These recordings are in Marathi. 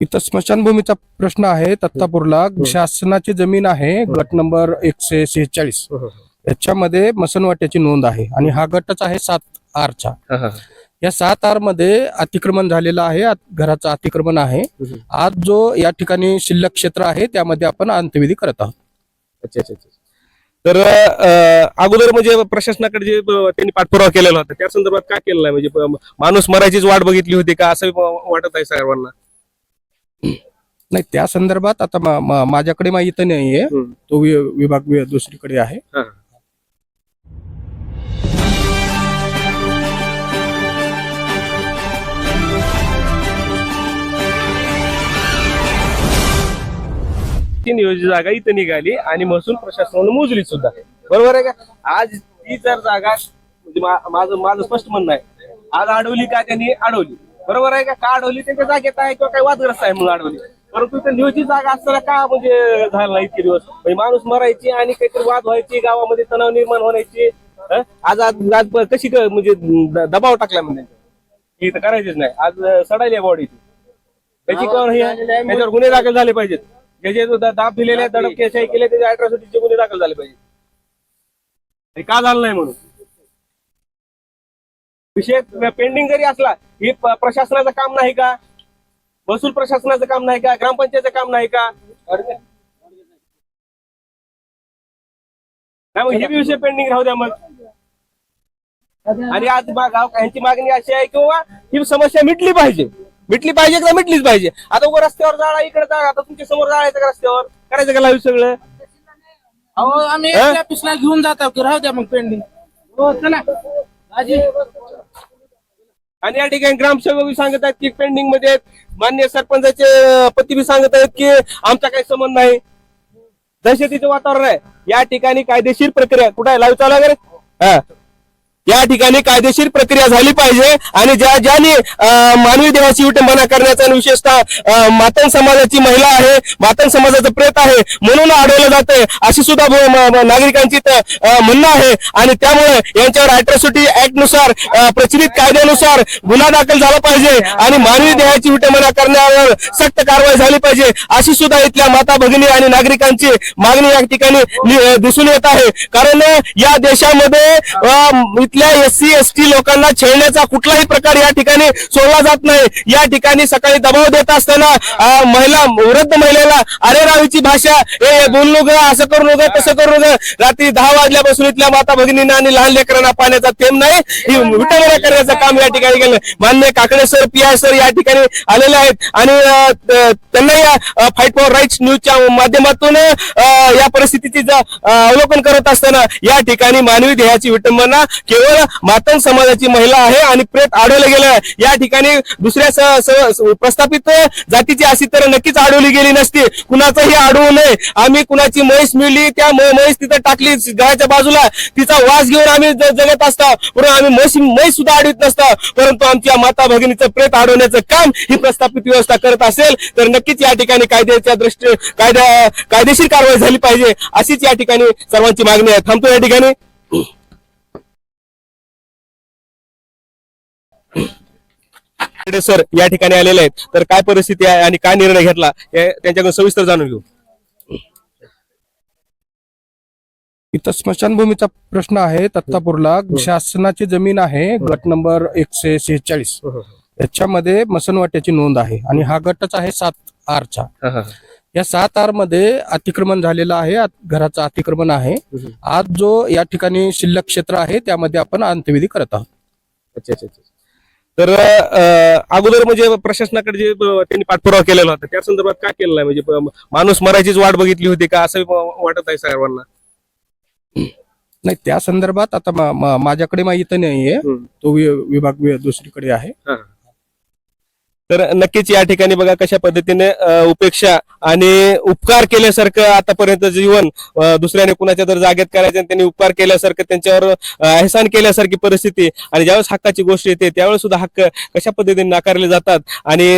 इथं स्मशानभूमीचा प्रश्न आहे दत्तापूरला शासनाची जमीन आहे गट नंबर एकशे शेहेचाळीस. याच्यामध्ये मसनवाट्याची नोंद आहे आणि हा गटच आहे सात आरचा. या सात आरमध्ये अतिक्रमण झालेलं आहे घराचं अतिक्रमण आहे. आज जो या ठिकाणी शिल्लक क्षेत्र आहे त्यामध्ये आपण अंत्यविधी करत आहोत. अच्छा अच्छा अच्छा. तर अगोदर म्हणजे प्रशासनाकडे जे त्यांनी पाठपुरावा केलेला होता त्या संदर्भात काय केलेलं आहे? म्हणजे माणूस मरायचीच वाट बघितली होती का? असं वाटत आहे सर्वांना? नाही त्या संदर्भात आता मा- मा- माझ्याकडे माहिती नाहीये. तो विभाग दुसरीकडे आहे. ती नियोजित जागा इथं निघाली आणि महसूल प्रशासनाने मोजली सुद्धा. बरोबर आहे का? आज ती जर जागा म्हणजे माझं माझं स्पष्ट म्हणणं आहे. आज अडवली का त्यांनी? अडवली. बरोबर आहे का? का अडवली त्यांच्या जागेत आहे किंवा काही वादग्रस्त आहे म्हणून अडवली परंतु इथं नियोजित जागा असताना का म्हणजे झालं इतके दिवस? म्हणजे माणूस मरायची आणि काहीतरी वाद व्हायची गावामध्ये तणाव निर्माण होण्याची? आज आज आज कशी क- म्हणजे दबाव टाकला म्हणजे हे इथं करायचीच नाही. आज सडायली बॉडी त्याची कोण हे त्याच्यावर गुन्हे दाखल झाले पाहिजेत. जे जे दा- दाब दिलेले आहेत, दडप केसाई केले त्याचे अट्रॉसिटीचे गुन्हे दाखल झाले पाहिजे हे का झालं नाही म्हणून? विषय पेंडिंग जरी असला हे प्रशासनाचं काम नाही का? महसूल प्रशासनाचं काम नाही का? ग्रामपंचायतचं काम नाही का? नाही मग हे बी विषय पेंडिंग राहू द्या मग. आणि आज यांची मागणी अशी आहे किंवा ही समस्या मिटली पाहिजे. मिटली पाहिजे का मिटलीच पाहिजे. आता उभं रस्त्यावर जाळा इकडे जाळा आता तुमच्यासमोर जाळायचं का रस्त्यावर? करायचं का लाईव्ह सगळं? अहो आम्ही हा? ऑफिसला घेऊन जातो की राहू द्या मग पेंडिंग हो चला. आणि या ठिकाणी ग्रामसेवक बी सांगत आहेत की पेंडिंगमध्ये आहेत. मान्य सरपंचाचे पती बी सांगत आहेत की आमचा काही संबंध नाही. दहशतीचं वातावरण आहे. या ठिकाणी कायदेशीर प्रक्रिया कुठे आहे? लाईव्ह चालू वगैरे हा. या ठिकाणी कायदेशीर प्रक्रिया झाली पाहिजे आणि ज्या ज्याने मानवी देवाची विटंबना करण्याचा आणि विशेषतः मातन समाजाची महिला आहे मातन समाजाचं प्रेत आहे म्हणून अडवलं जाते अशी सुद्धा नागरिकांची म्हणणं आहे. आणि त्यामुळे यांच्यावर अॅट्रॉसिटी ऍक्टनुसार प्रचलित कायद्यानुसार गुन्हा दाखल झाला पाहिजे आणि मानवी देहाची विटंबना करण्यावर सक्त कारवाई झाली पाहिजे अशी सुद्धा इथल्या माता भगिनी आणि नागरिकांची मागणी या ठिकाणी दिसून येत आहे. कारण या देशामध्ये अं, इथल्या एस सी एस टी लोकांना छेडण्याचा कुठलाही प्रकार या ठिकाणी सोडला जात नाही. या ठिकाणी सकाळी दबाव देत असताना महिला वृद्ध महिलेला अरे रावीची भाषा ए बोलू ग असं करू ग तसं करू ग रात्री दहा वाजल्यापासून इथल्या माता भगिनींना आणि लहान लेकरांना पाण्याचा थेंब नाही. ही विटंबना करण्याचं काम या ठिकाणी केलं. मान्य Kakade sir P I sir या ठिकाणी आलेले आहेत. आणि त्यांना या फाईट फॉर राईट्स न्यूजच्या माध्यमातून या परिस्थितीचे अवलोकन करत असताना या ठिकाणी मानवी देहाची विटंबना केवळ मातंग समाजाची महिला आहे आणि प्रेत आढळलं गेलं या ठिकाणी दुसऱ्या प्रस्थापित जातीची अशी तर नक्कीच अडवली गेली नसती. कुणाचंही अडवू नये. आम्ही कुणाची म्हैस मिळली त्या म- म्हैस तिथं टाकली गळ्याच्या बाजूला. तिचा वास घेऊन आम्ही जगत असता. परंतु आम्ही म्हैस म्हैस सुद्धा अडवित नसता. परंतु आमच्या माता भगिनीचं प्रेत अडवण्याचं काम ही प्रस्थापित व्यवस्था करत असेल तर नक्कीच या ठिकाणी कायद्याच्या दृष्टी कायदा कायदेशीर कारवाई झाली पाहिजे. अशीच या ठिकाणी सर्वांची मागणी आहे. थांबतो या ठिकाणी. सर या ठिकाणी आलेले आहेत. तर काय परिस्थिती आहे आणि काय निर्णय घेतला त्यांच्याकडून सविस्तर जाणून घेऊ. इथं स्मशानभूमीचा प्रश्न आहे दत्तापूरला शासनाची जमीन आहे गट नंबर एकशे शेहेचाळीस. याच्यामध्ये मसनवाट्याची नोंद आहे आणि हा गटच आहे सात आरचा. या सात आरमध्ये अतिक्रमण झालेलं आहे घराचं अतिक्रमण आहे. आज जो या ठिकाणी शिल्लक क्षेत्र आहे त्यामध्ये आपण अंत्यविधी करत आहोत. अच्छा अच्छा अच्छा. तर अगोदर म्हणजे प्रशासनाकडे जे त्यांनी पाठपुरावा केलेला होता त्या संदर्भात काय केलेलं आहे? म्हणजे माणूस मरायचीच वाट बघितली होती का? असं वाटत आहे सर्वांना नाही त्या संदर्भात आता माझ्याकडे माहिती नाहीये. तो विभाग दुसरीकडे आहे. तर नक्कीच या ठिकाणी बघा कशा पद्धतीने उपेक्षा आणि उपकार केल्यासारखं आतापर्यंत जीवन दुसऱ्याने कुणाच्या जर जागेत करायचं आणि त्यांनी उपकार केल्यासारखं त्यांच्यावर अहसान एहसान केल्यासारखी परिस्थिती आणि ज्यावेळेस हक्काची गोष्ट येते त्यावेळेस सुद्धा हक्क कशा पद्धतीने नाकारले जातात आणि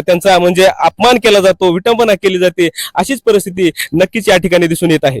त्यांचा म्हणजे अपमान केला जातो विटंबना केली जाते अशीच परिस्थिती नक्कीच या ठिकाणी दिसून येत आहे.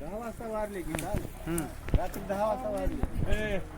दहा वाजता वारले की रात्री दहा वाजता